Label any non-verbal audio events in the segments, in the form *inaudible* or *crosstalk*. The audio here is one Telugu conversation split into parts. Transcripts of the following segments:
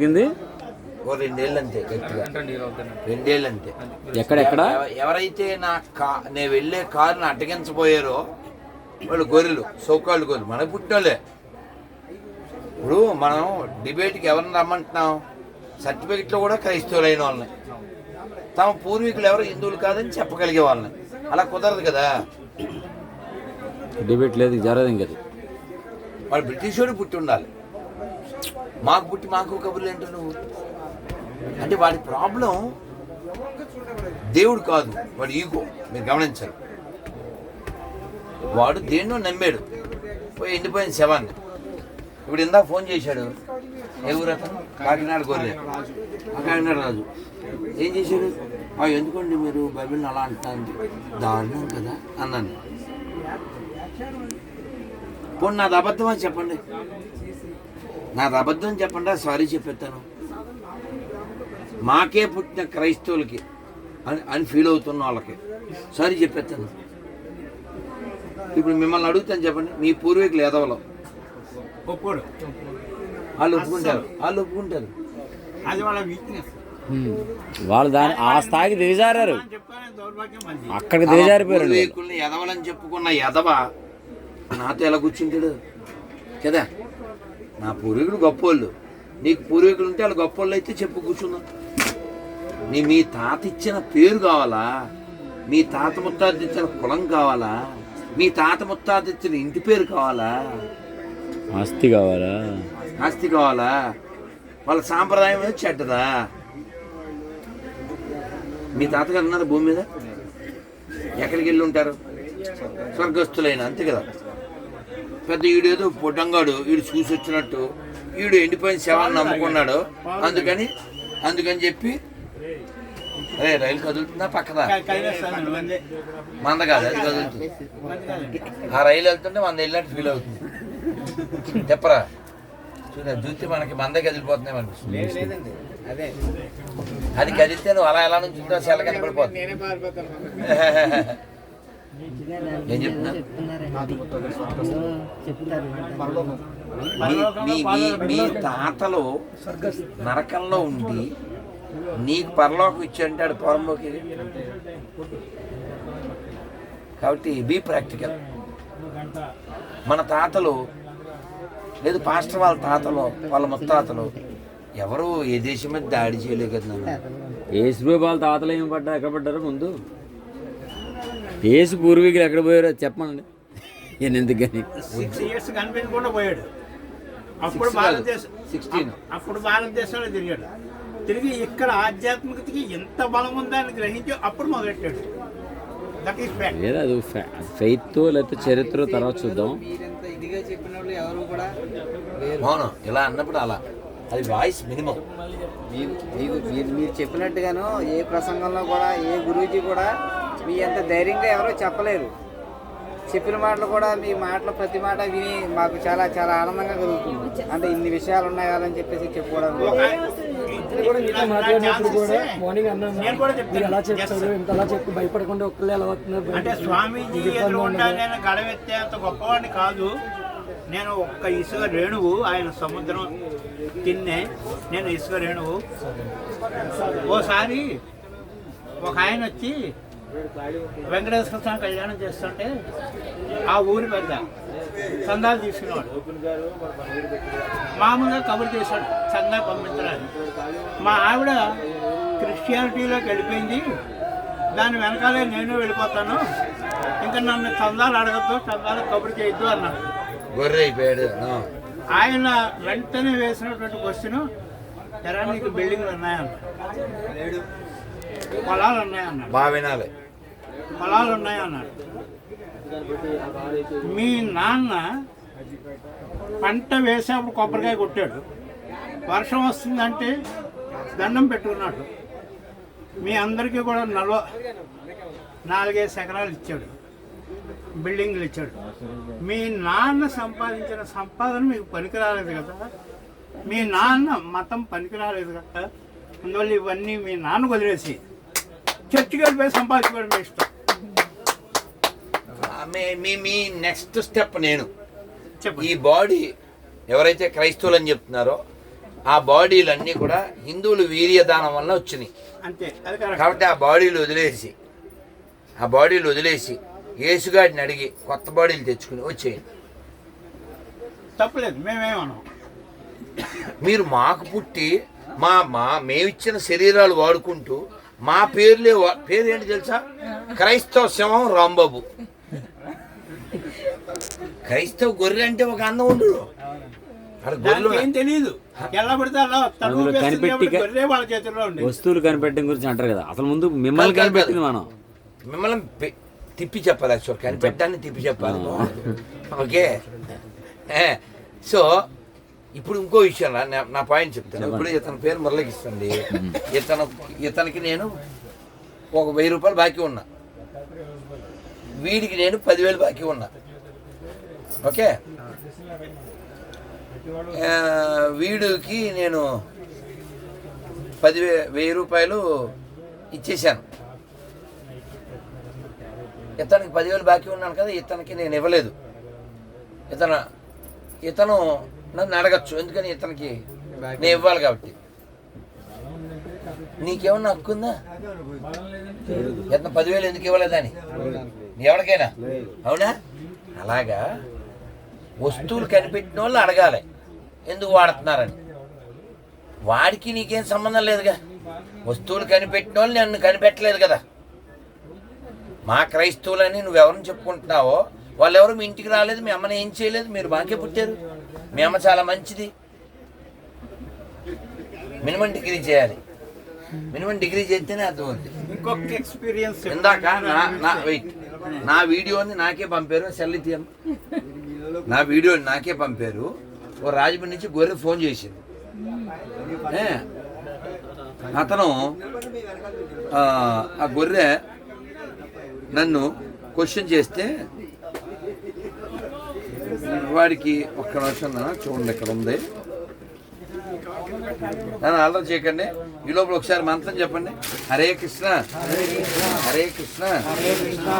జరిగింది? ఓ రెండేళ్ళు అంతే గట్టిగా రెండేళ్ళు అంతే ఎక్కడెక్కడ? ఎవ- ఎవరైతే నా కా నేను వెళ్ళే కారుని అడ్డగించబోయారో వాళ్ళు గొర్రెలు సోకాళ్ళు గొర్రెలు. మనకు పుట్టినోళ్ళే. ఇప్పుడు మనం డిబేట్కి ఎవరిని రమ్మంటున్నాం? సర్టిఫికెట్లో కూడా క్రైస్తవులైన వాళ్ళని. తమ పూర్వీకులు ఎవరు? హిందువులు కాదని చెప్పగలిగే వాళ్ళని. అలా కుదరదు కదా. డిబేట్ లేదు జరగదు ఇంకది వాళ్ళు బ్రిటిష్ వాడు పుట్టి ఉండాలి. మాకు పుట్టి మాకు కబుర్లు ఏంటో నువ్వు? అంటే వాడి ప్రాబ్లం దేవుడు కాదు వాడు ఈగో. మీరు గమనించాలి. వాడు దేన్నో నమ్మాడు. పోయి ఎండిపోయిన శవాన్ని. ఇప్పుడు ఇందా ఫోన్ చేశాడు. ఎవరు అతను? కాకినాడ గొర్రె. కాకినాడ రాజు. ఏం చేశాడు? ఎందుకండి మీరు బైబిల్ని అలా అంటుంది దారుణం కదా అన్నాను. పోనీ నాది అబద్ధం అని చెప్పండి? నాది అబద్ధం చెప్పండి? సారీ చెప్పేస్తాను మాకే పుట్టిన క్రైస్తవులకి అని అని ఫీల్ అవుతున్న వాళ్ళకి సారీ చెప్పేస్తాను ఇప్పుడు మిమ్మల్ని అడుగుతాను చెప్పండి. మీ పూర్వీకులు ఎదవలం ఒప్పుకోడు వాళ్ళు ఒప్పుకుంటారు. వాళ్ళు ఒప్పుకుంటారు. అది వాళ్ళ వీక్నెస్ వాళ్ళు దాని ఆ స్థాయికి దిగజారారు. అక్కడికి దిగజారిపోయారు వాళ్ళు. పూర్వీకుల్ని ఎదవలని చెప్పుకున్న ఎదవ నాతో ఎలా కూర్చుంటాడు. కదా? నా పూర్వీకులు గొప్పోళ్ళు. నీకు పూర్వీకులు ఉంటే వాళ్ళు గొప్పోళ్ళు అయితే చెప్పు కూర్చుందాం. నీ మీ తాత ఇచ్చిన పేరు కావాలా? మీ తాత ముత్తాత ఇచ్చిన కులం కావాలా? మీ తాత ముత్తాత ఇచ్చిన ఇంటి పేరు కావాలా? ఆస్తి కావాలా? ఆస్తి కావాలా? వాళ్ళ సాంప్రదాయం చెడ్డదా? మీ తాతగారు ఉన్నారు భూమి మీద? ఎక్కడికి వెళ్ళి ఉంటారు? స్వర్గస్థులైన అంతే కదా. పెద్ద ఈడేదో పొట్టంగాడు వీడు చూసి వచ్చినట్టు వీడు ఎండిపోయిన శవాన్ని నమ్ముకున్నాడు. అందుకని అందుకని చెప్పి అరే రైలు కదులుతుందా పక్కదా? మంది మంద కాదు అది కదులుతుంది. మంది. ఆ రైలు వెళ్తుంటే మన వెళ్ళినట్టు ఫీల్ అవుతుంది. చెప్పరా? చూడ చూస్తే మనకి మందే కదిలిపోతున్నాయి అనిపిస్తుంది. అదే. అది కదిలితే నువ్వు అలా ఎలా నుంచి సెల కనపడిపోతుంది *laughs* ఏం మీ మీ మీ- మీ తాతలు నరకంలో ఉండి నీకు పరలోకం ఇచ్చాడంటే ఆడు పొరంలోకి. కాబట్టి బీ ప్రాక్టికల్ మన తాతలు లేదు పాస్టర్ వాళ్ళ తాతలు వాళ్ళ ముత్తాతలు ఎవరు ఏ దేశం మీద దాడి చేయలేదు కదా. ఏసుబాబు వాళ్ళ తాతలు ఏం పడ్డా? ఎక్కడ పడ్డారు ముందు? ఏసు పూర్వీకులు ఎక్కడ పోయారో చెప్పండి ఈయన ఎందుకని? సిక్స్ ఇయర్స్ కనిపించకుండా పోయాడు. అప్పుడు భారతదేశం. అప్పుడు భారతదేశంలో తిరిగాడు. తిరిగి ఇక్కడ ఆధ్యాత్మికతకి ఎంత బలం ఉందని గ్రహించి అప్పుడు మొదలెట్టాడు. లేదా అది ఫెయిత్ లేకపోతే చరిత్ర తర్వాత చూద్దాం. అవును ఇలా అన్నప్పుడు అలా. అది వాయిస్ మినిమం. మీరు మీరు మీరు చెప్పినట్టుగాను ఏ ప్రసంగంలో కూడా ఏ గురూజీ కూడా మీ అంత ధైర్యంగా ఎవరో చెప్పలేరు. చెప్పిన మాటలు కూడా మీ మాటలు ప్రతి మాట విని మాకు చాలా చాలా ఆనందంగా కలుగుతుంది. అంటే ఇన్ని విషయాలు ఉన్నాయి కదా అని చెప్పేసి చెప్పుకోవడం కూడా. మీతో మాట్లాడినప్పుడు మార్నింగ్ అన్నాను. ఎలా చెప్పి భయపడకుండా ఒక్కళ్ళు ఎలా వస్తున్నారు అంటే స్వామీజీ ఎదురుగుండా నేను గడవెత్తే అంత గొప్పవాడిని కాదు. నేను ఒక్క ఇసుక రేణువు ఆయన సముద్రం తిన్నే. నేను ఇసుక రేణువు. ఓసారి ఒక ఆయన వచ్చి వెంకటేశ్వర స్వామి కళ్యాణం చేస్తుంటే ఆ ఊరి పెద్ద చందాలు తీసుకునేవాడు. మామూలుగా కబురు చేశాడు చందా పంపించడానికి. మా ఆవిడ క్రిస్టియానిటీలోకి వెళ్ళిపోయింది. దాని వెనకాలే నేను వెళ్ళిపోతాను. ఇంకా నన్ను చందాలు అడగద్దు చందాలు కబురు చేయొద్దు అన్నాడు. ఆయన వెంటనే వేసినటువంటి క్వశ్చన్ ఎరా నీకు బిల్డింగ్లు ఉన్నాయన్న పొలాలు ఉన్నాయన్నాడు బాగా వినాలి. పొలాలు ఉన్నాయన్నారు. మీ నాన్న పంట వేసేప్పుడు కొబ్బరికాయ కొట్టాడు. వర్షం వస్తుందంటే దండం పెట్టుకున్నాడు. మీ అందరికీ కూడా నలవ నాలుగైదు ఎకరాలు ఇచ్చాడు. బిల్డింగ్లు ఇచ్చాడు. మీ నాన్న సంపాదించిన సంపాదన మీకు పనికి రాలేదు కదా. మీ నాన్న మతం పనికి రాలేదు కదా. అందువల్ల ఇవన్నీ మీ నాన్న వదిలేసి చర్చికి వెళ్ళిపోయి సంపాదించుకోవడం మీ ఇష్టం. మీ- మీ మీ నెక్స్ట్ స్టెప్ నేను. ఈ బాడీ ఎవరైతే క్రైస్తవులు అని చెప్తున్నారో ఆ బాడీలన్నీ కూడా హిందువులు వీర్యదానం వల్ల వచ్చినాయి. కాబట్టి ఆ బాడీలు వదిలేసి ఆ బాడీలు వదిలేసి యేసుగాడిని అడిగి కొత్త బాడీలు తెచ్చుకుని వచ్చేయండి. తప్పలేదు మేమేమన్నాం మీరు మాకు పుట్టి మా మా మేమిచ్చిన శరీరాలు వాడుకుంటూ మా పేర్లే పేరు ఏంటి తెలుసా? క్రైస్తవ శవం రాంబాబు. క్రైస్తవ గొర్రె అంటే ఒక అందం ఉండదు ఏం తెలియదు ఎలా పడితే అలా కనిపెట్టి గొర్రె వాళ్ళ చేతుల్లో వస్తువులు కనిపెట్టడం గురించి అంటారు కదా. అసలు ముందు మిమ్మల్ని కనిపెట్టింది మనం. మిమ్మల్ని తిప్పి చెప్పాలి యాక్చువల్ కానీ పెట్టాన్ని తిప్పి చెప్పాలి. ఓకే. సో ఇప్పుడు ఇంకో విషయం రా, నా- నా పాయింట్ చెప్తాను. ఇప్పుడు ఇతని పేరు మురళకిస్తుంది ఇతను ఇతనికి నేను ఒక వెయ్యి రూపాయలు బాకీ ఉన్నా. వీడికి నేను పదివేలు బాకీ ఉన్నా. ఓకే. వీడికి నేను పదివే వెయ్యి రూపాయలు ఇచ్చేసాను ఇతనికి పదివేలు బాకీ ఉన్నాను కదా ఇతనికి నేను ఇవ్వలేదు. ఇతను ఇతను నన్ను అడగచ్చు ఎందుకని ఇతనికి నేను ఇవ్వాలి కాబట్టి. నీకేమన్నా హక్కు ఉందా? ఇతను పదివేలు ఎందుకు ఇవ్వలేదని? ఎవరికైనా? అవునా? అలాగా? వస్తువులు కనిపెట్టిన వాళ్ళు అడగాలి. ఎందుకు వాడుతున్నారని. వాడికి నీకేం సంబంధం లేదుగా. వస్తువులు కనిపెట్టిన వాళ్ళు నన్ను కనిపెట్టలేదు కదా. మా క్రైస్తవులని నువ్వెవరిని చెప్పుకుంటున్నావో వాళ్ళెవరు మీ ఇంటికి రాలేదు మీ అమ్మని ఏం చేయలేదు మీరు మాకే పుట్టారు. మీ అమ్మ చాలా మంచిది. మినిమం డిగ్రీ చేయాలి. మినిమం డిగ్రీ చేస్తేనే అర్థం అవుతుంది ఇంకొక ఎక్స్పీరియన్స్ ఇందాక నా వెయిట్ నా వీడియోని నాకే పంపారు సెల్ తీయం నా వీడియోని నాకే పంపారు. ఓ రాజమండ్రి నుంచి గొర్రె ఫోన్ చేసింది. అతను ఆ, ఆ గొర్రె నన్ను క్వశ్చన్ చేస్తే వాడికి ఒక్క నిమిషం చూడండి ఇక్కడ ఉంది. నన్ను అల్లరి చేయకండి. ఈ లోపల ఒకసారి మంత్రం చెప్పండి. హరే కృష్ణ. హరే కృష్ణ.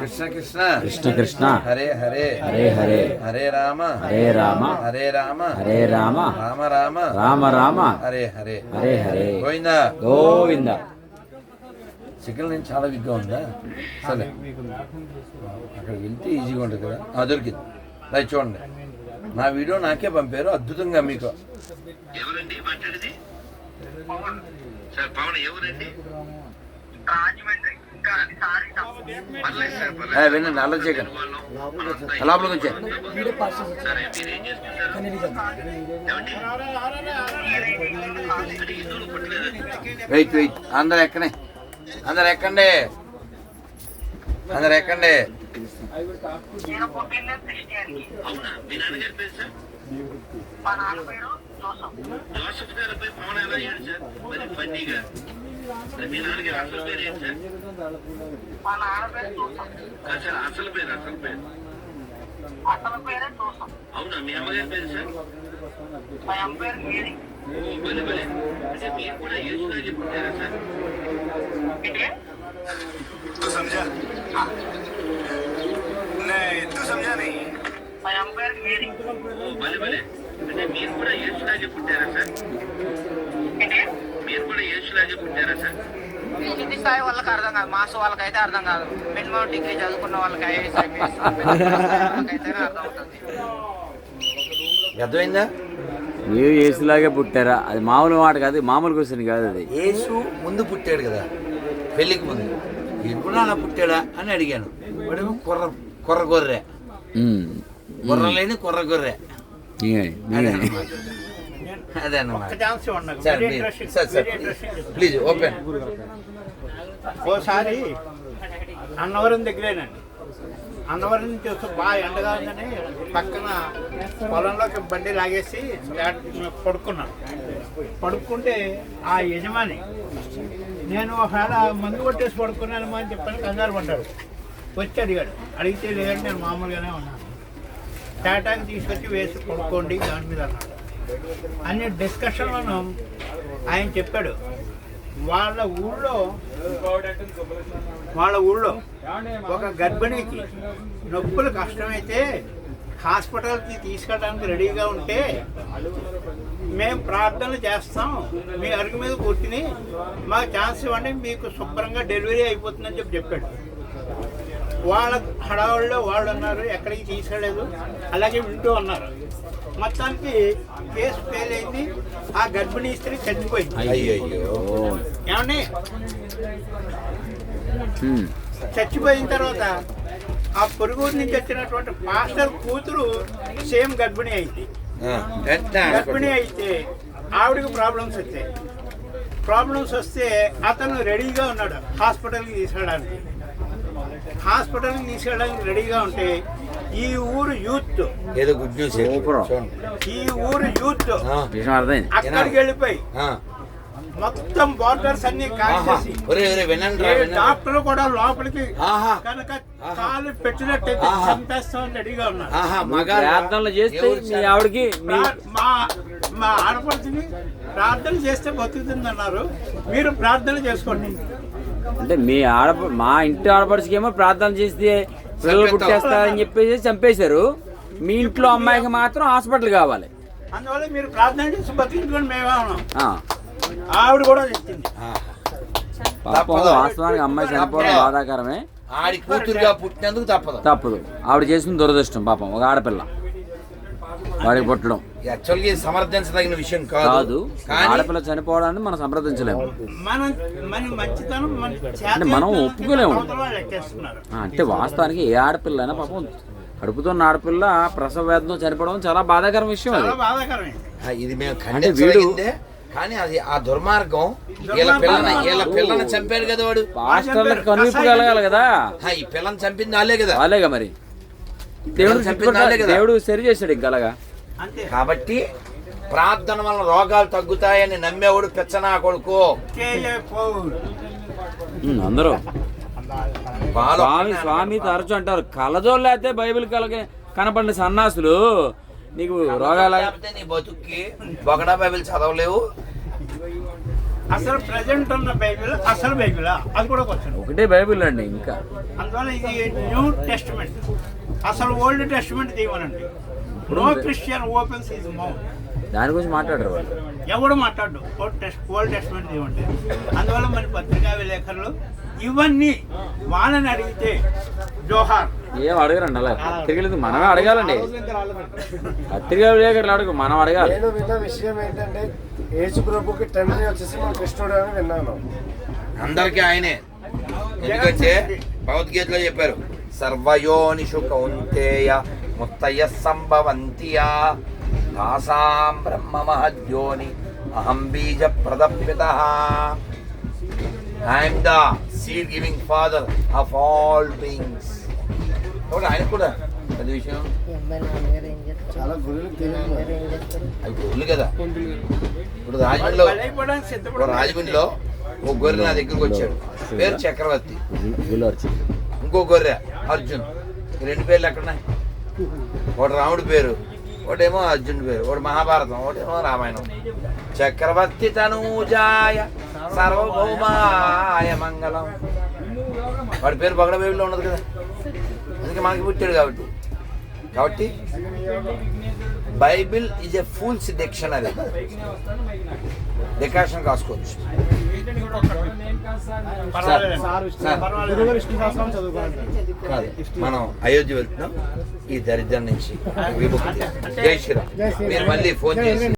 కృష్ణ కృష్ణ. కృష్ణ కృష్ణ. హరే హరే. హరే హరే. హరే రామ. హరే రామ. హరే రామ. హరే రామ. రామ రామ. రామ రామ. హరే హరే. హరే హరే. గోవిందా. గోవింద. సిగ్నల్ నేను చాలా విగ్గా ఉందా? సరే. అక్కడ వెళ్తే ఈజీగా ఉంటుంది కదా. దొరికింది. అది చూడండి. నా వీడియో నాకే పంపారు. అద్భుతంగా మీకు ఎవరండి మాట్లాడేది సార్ పవన్ ఎవరండి? వినండి అలా చేయకండి. లోపలికి వచ్చా వీడియో పాస్ కన్నడి వెయిట్ వెయిట్. అందరు ఎక్కనే? అందరు ఎక్కండి. అందరు ఎక్కండి. నేను పుట్టింది క్రిస్టియన్ మా నాన్న పేరు జోసఫ్ మా నాన్న పేరు జోసఫ్ అసలు పేరే జోసఫ్ మా అమ్మ పేరు మేరీ ఏంటి? మా అమ్మ పేరు మేరీ కింది స్థాయి వాళ్ళకి అర్థం కాదు మాస్ వాళ్ళకి అయితే అర్థం కాదు. మినిమం డిగ్రీ చదువుకున్న వాళ్ళకి ఐఏఎస్ ఐపీఎస్ వాళ్ళకైతే అర్థం అవుతుంది. అర్థమైందా? మీరు ఏసులాగే పుట్టారా? అది మామూలు మాట కాదు మామూలు క్వశ్చన్ కాదు అది. యేసు ముందు పుట్టాడు కదా పెళ్ళికి ముందు. ఈయన కూడా అలా పుట్టాడా అని అడిగాను. వాడేమో కుర్ర కుర్ర గొర్రె. కుర్ర లేని కుర్ర గొర్రె. అదే. అన్నమాట. Sir please interesting sir sir very interesting please open ఓసారి అన్నవరం దగ్గరేనండి. అన్నవరం నుంచి వస్తూ బాగా ఎండగా ఉందని పక్కన పొలంలోకి బండి లాగేసి పడుకున్నాను పడుకుంటే ఆ యజమాని నేను ఒకవేళ మందు కొట్టేసి పడుకున్నాను అని చెప్పని కంగారు పడ్డాడు. వచ్చి అడిగాడు. అడిగితే లేదంటే నేను మామూలుగానే ఉన్నాను. టాటాకి తీసుకొచ్చి వేసి కొనుక్కోండి దాని మీద అన్నాడు. అన్ని డిస్కషన్లను ఆయన చెప్పాడు. వాళ్ళ ఊళ్ళో వాళ్ళ ఊళ్ళో ఒక గర్భిణికి నొప్పులు కష్టమైతే హాస్పిటల్కి తీసుకెళ్ళడానికి రెడీగా ఉంటే మేము ప్రార్థనలు చేస్తాం. మీ అరుగు మీద కూర్చుని మాకు ఛాన్స్ ఇవ్వండి మీకు శుభ్రంగా డెలివరీ అయిపోతుందని చెప్పి చెప్పాడు. వాళ్ళ హడావుల్లో వాళ్ళు ఉన్నారు ఎక్కడికి తీసుకెళ్ళలేదు అలాగే వింటూ ఉన్నారు మొత్తానికి కేసు ఫెయిల్ అయింది ఆ గర్భిణీ స్త్రీ చచ్చిపోయింది ఏమండి. చచ్చిపోయిన తర్వాత ఆ పొరుగురు నుంచి వచ్చినటువంటి మాస్టర్ కూతురు సేమ్ గర్భిణీ అయింది. గర్భిణీ అయితే ఆవిడకి ప్రాబ్లమ్స్ వచ్చాయి. ప్రాబ్లమ్స్ వస్తే అతను రెడీగా ఉన్నాడు హాస్పిటల్కి తీసుకెళ్ళడానికి హాస్పిటల్కి తీసుకెళ్ళడానికి రెడీగా ఉంటే ఈ ఊరు యూత్. ఏదో గుడ్ న్యూస్ సూపర్. ఈ ఊరు యూత్. అక్కడికి వెళ్ళిపోయి. మొత్తం బార్డర్స్ అన్ని. డాక్టర్ కూడా లోపలికి ఆహా. కనుక కాలు పెట్టినట్టయితే. చంపేస్తామని రెడీగా ఉన్నారు. చేస్తే మీ? ఆవిడకి మీ ఆడపడుచుని ప్రార్థన చేస్తే బతుకుతుంది అన్నారు మీరు ప్రార్థన చేసుకోండి. అంటే మీ ఆడ మా ఇంటి ఆడపడిచికేమో ప్రార్థన చేస్తే పిల్లలు పుట్టేస్తారని చెప్పేసి చంపేశారు. మీ ఇంట్లో అమ్మాయికి మాత్రం హాస్పిటల్ కావాలి. అందువల్ల మీరు ప్రార్థన చేసి బతికించుకొని మేమే ఉన్నాం. ఆ, ఆవిడ కూడా చెప్పింది. పాపం తప్పదు. వాస్తవానికి అమ్మాయి చనిపోవడం. బాధాకరమే. ఆడి కూతురుగా పుట్టినందుకు తప్పదు. తప్పదు. ఆవిడ చేసిన దురదృష్టం పాపం ఒక ఆడపిల్ల. వాడికి పుట్టడం. యాక్చువల్గా ఇది సమర్థించదగిన విషయం కాదు. ఆడపిల్ల చనిపోవడాన్ని మనం సంప్రదించలేము మనం మన మంచితనం మన అంటే మనం ఒప్పుకోలేము. ఆ, అంటే వాస్తవానికి ఏ ఆడపిల్ల అయినా పాపం కడుపుతున్న ఆడపిల్ల ప్రసవ వేదన చనిపోవడం చాలా బాధాకరం విషయం అది. చాలా బాధాకరమే ఆ, ఇది మేము ఖండించదగిందే కానీ అది ఆ దుర్మార్గం వీళ్ళ పిల్లని వీళ్ళ పిల్లని చంపారు కదా వాడు. పాస్టర్లకు కనువిప్పు కలగాలి కదా. ఆ, ఈ పిల్లని చంపింది వాళ్ళే కదా. వాళ్ళేగా మరి? దేవుడు చంపింది వాళ్ళే కదా. దేవుడు సరి చేశాడు ఇంకా అలాగా? కాబట్టి ప్రార్థన వల్ల రోగాలు తగ్గుతాయని నమ్మేవాడు పెచ్చనా కొడుకు. అందరూ. స్వామి స్వామి తరచు అంటారు. కలజోళ్ళు అయితే బైబిల్ కలగ కనపడిన సన్నాసులు. నీకు రోగాల నీ బతుక్కి ఒకడా బైబిల్ చదవలేవు. అసలు ప్రజెంట్ ఉన్న బైబిల్ అసలు బైబిల్? అది కూడా క్వశ్చన్ ఒకటే బైబిల్ అండి ఇంకా. అందువల్ల ఇది న్యూ టెస్ట్మెంట్. అసలు old testament తీయమనండి. No Christian opens his mouth దాని గురించి మాట్లాడరు వాళ్ళు. ఎవడు మాట్లాడు? టెస్ట్ ఓల్డ్ టెస్ట్మెంట్ తీయమంటే అందువల్ల మరి పత్రికా విలేకరులు ఇవన్నీ వాళ్ళని అడిగితే జోహార్. ఏం అడగరండి అలా? పత్రికలు మనమే అడగాలండి. పత్రికా విలేకరులు అడుగు మనం అడగాలి. నేను విన్న విషయం ఏంటంటే యేసు ప్రభుకి తండ్రి వచ్చేసి మన కృష్ణుడు అని విన్నాను. అందరికీ ఆయనే. ఎందుకంటే భగవద్గీతలో చెప్పారు సర్వయోనిషు కౌంతేయ ముత్తయ సంభవంతియా తాసాం బ్రహ్మ మహద్యోని అహం బీజ ప్రదప్యత I'm the seed giving father of all beings కాబట్టి ఆయన కూడా అది విషయం చాలా అవి గొర్రెలు కదా. ఇప్పుడు రాజమండ్రిలో సిద్ధపడ రాజమండ్రిలో ఓ గొర్రె నా దగ్గరికి వచ్చాడు. పేరు చక్రవర్తి. ఇంకో గొర్రె అర్జున్. రెండు పేర్లు ఎక్కడున్నాయి? ఒకటి రాముడి పేరు ఒకటేమో అర్జున్ పేరు ఒకటి మహాభారతం ఒకటేమో రామాయణం. చక్రవర్తి తనూజాయ సర్వభౌమాయ మంగళం. వాడి పేరు బగడ బైబిల్లో ఉన్నది కదా. అందుకే మనకి పుట్టాడు కాబట్టి. కాబట్టి Bible is a fool's dictionary. Decoction కాసుకోవచ్చు పర్వాలేదు. సార్ పర్వాలేదు. గురువు విష్ణు శాస్త్రం చదువుకోండి కాదు మనం అయోధ్య వెళ్తున్నాం ఈ దరిద్రం నుంచి విముక్తి జై శ్రీరామ్ మీరు మళ్ళీ ఫోన్ చేసి